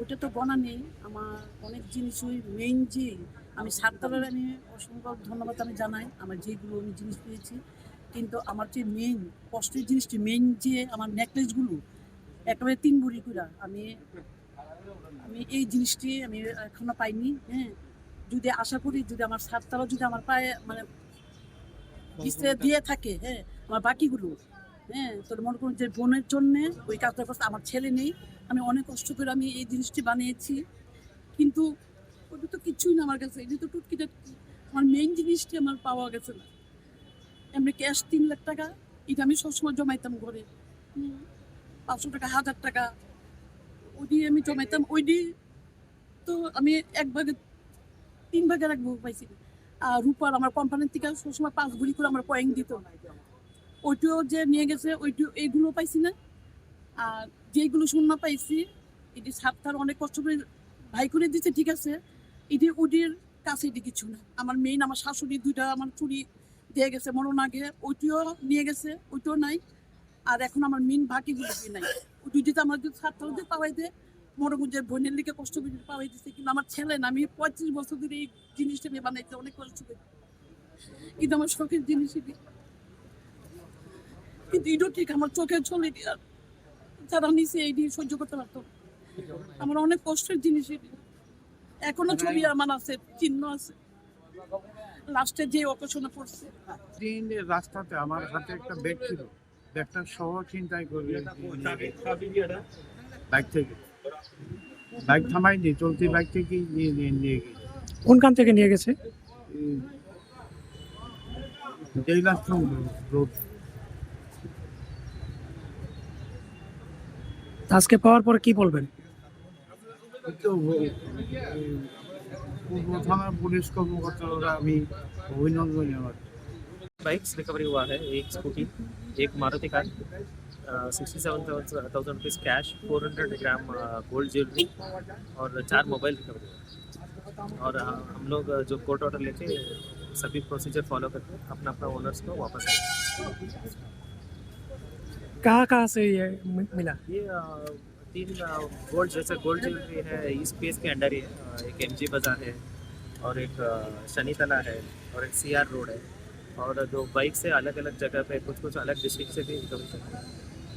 ওটা তো গণা নেই। আমার অনেক জিনিস ওই মেইন যে আমি সাততলার আমি অসংখ্য ধন্যবাদ আমি জানাই। আমার যেগুলো আমি জিনিস পেয়েছি। কিন্তু আমার যে মেইন কষ্টের জিনিসটি মেইন যে আমার নেকলেসগুলো একেবারে তিন বুড়ি করে আমি আমি এই জিনিসটি আমি এখনও পাইনি হ্যাঁ। যদি আশা করি, যদি আমার সাততলা যদি আমার পায়ে মানে দিয়ে থাকে হ্যাঁ আমার বাকিগুলো হ্যাঁ তোর মনে করুন যে বোনের জন্য ওই কাজটা করছে, আমার ছেলে নেই, আমি অনেক কষ্ট করে আমি এই জিনিসটি বানিয়েছি। কিন্তু ওটা তো কিছুই না আমার কাছে এটা তো টুটকিটা, আমার মেইন জিনিসটি আমার পাওয়া গেছে না। এমনি ক্যাশ তিন লাখ টাকা, এটা আমি সবসময় জমাইতাম ঘরে। পাঁচশো টাকা, হাজার টাকা, ওই দিয়ে আমি জমাইতাম, ওই দিয়ে তো আমি এক ভাগে, তিন ভাগে রাখব, পাইছি। আর রূপার আমার কোম্পানির থেকে সবসময় পাঁচ ভরি করে আমার পয়েন্ট দিত। ওইটিও যে নিয়ে গেছে, ওইটিও এইগুলো পাইছি না। আর যেগুলো শূন্য পাইছি, এটি সাতটার অনেক কষ্ট করে ভাই করে দিচ্ছে ঠিক আছে। এটি ওটির কাছে এটি কিছু না। আমার মেইন আমার শাশুড়ি দুইটা আমার চুরি দিয়ে গেছে মরণ আগে। ওইটিও নিয়ে গেছে, ওইটিও নাই। আর এখন আমার মেইন বাকিগুলো কি নাই। ওই দুইটিতে আমার যদি পাওয়াই দেয় মরগুঞ্জের বোনের লিখে কষ্ট করে পাওয়াই দিচ্ছে কিন্তু আমার ছেলে না, আমি পঁয়ত্রিশ বছর ধরে এই জিনিসটা নিয়ে বানাইতে অনেক কষ্ট করি। কিন্তু আমার শখের জিনিস কিন্তু এটাও ঠিক আমার চোখে চলে যারা নিচে এই দিয়ে সহ্য করতে পারতো। আমার অনেক কষ্টের জিনিস এখনও ছবি আমার আছে চিহ্ন আছে। লাস্টে যে অকেশনে পড়ছে। দিন রাস্তাতে আমার হাতে একটা ব্যাগ ছিল। ব্যাগটা সহ চিন্তাই করে বাইক থেকে। বাইক থামাইনি চলতি বাইক থেকেই নিয়ে নিয়ে নিয়ে গেছি। কোনখান থেকে নিয়ে গেছে? জৈলাশ্রম রোড। আজকে পাওয়ার পরে কি বলবেন তো পূর্ব থানার পুলিশ কর্মকর্তারা আমি অভিনন্দন জানাচ্ছি बाइक्स रिकवरी हुआ है एक स्कूटी एक Maruti car sixty seven thousand rupees cash four hundred gram gold jewellery और चार मोबाइल रिकवरी हुआ और अ, हम लोग अ, जो कोर्ट ऑर्डर लेके सभी प्रोसीजर फॉलो करके अपना अपना ओनर्स को वापस आए कहाँ कहाँ से ये मिला? ये तीन गोल्ड जैसे गोल्ड ज्वेलरी है, इस पेस के अंडर ही है। एक एमजी बाज़ार है और एक शनि तला है और एक सीआर रोड है और दो बाइक से अलग अलग जगह पे कुछ कुछ अलग डिस्ट्रिक्ट से भी रिकवरी करते हैं।